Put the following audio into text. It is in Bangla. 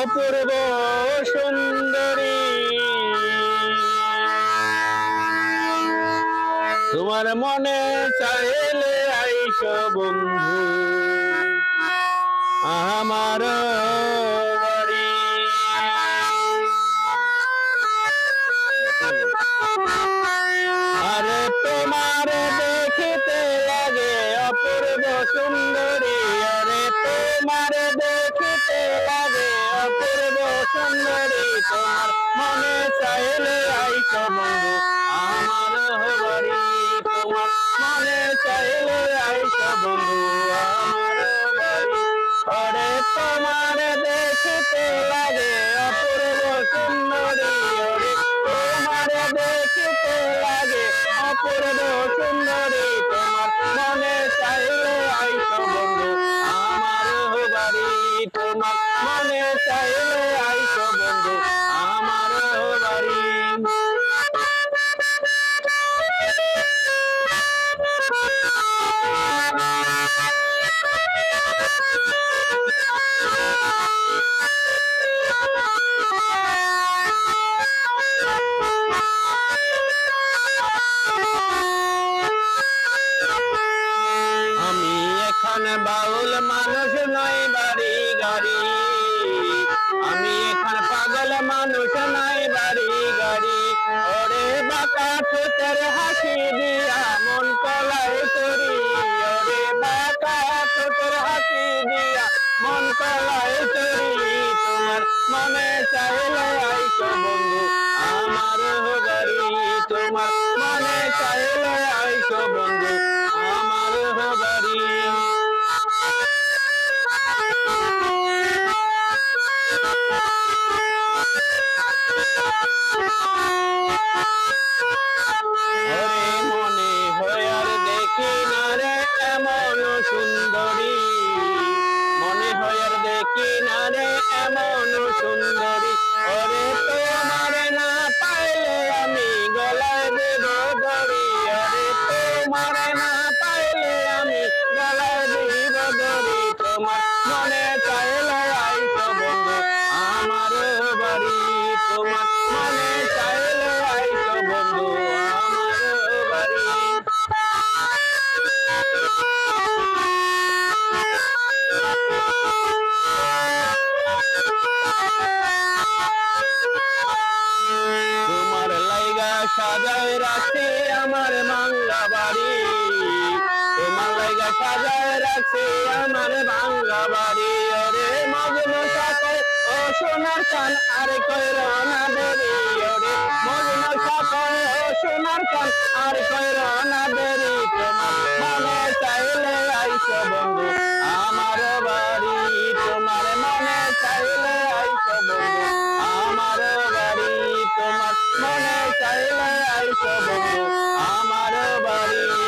অপূর্ব সুন্দরী। তোমার মনে চাইলে আইস বন্ধু। আমার বাড়ি। অপূর্ব সুন্দরী, আরে তোমার দেখিতে লাগে, অপূর্ব সুন্দরী, তোমার মনে চাইলে আইস বন্ধু, আমার বাড়ি তোমার মনে চাইলে আইস বন্ধু, আমার আরে তোমার দেখিতে লাগে, অপূর্ব সুন্দরী, আরে তোমার দেখিতে লাগে, অপূর্ব সুন্দরী তোমার মনে চাইলে আইস বন্ধু। আমার এখানে বাউল মানুষ নয়, বাড়ি গাড়ি। আমি এখন পাগল মানুষ নাই বাড়ি গাড়ি। ওরে বাঁকা ঠোঁটের হাসি দিয়া মনে হয় আর দেখি না রে, এমন সুন্দরী। মনে হয় আর দেখি না রে, এমন সুন্দরী। ওরে তোমার না পাইলে আমি গলায় দেব দড়ি। ওরে তোমার না পাইলে আমি গলায় দিব দড়ি। তোমার মনে চাইলে সাজায় রাখছে আমার বাংলা বাড়ি। ও মালাইকা, সাজায় রাখছে আমার বাংলা বাড়ি। ওরে মজনু সাথে ও সোনার চান আর কইর না দেরি ওরে মজনু সাথে ও সোনার চান আর কইর না দেরি তোমার মনে চাইলে আইসো বন্ধু, আমার বাড়ি। তোমার মনে চাইলে আইসো বন্ধু, আমার বাড়ি। তোমার মনে আইলে আইসো আমার বাড়ি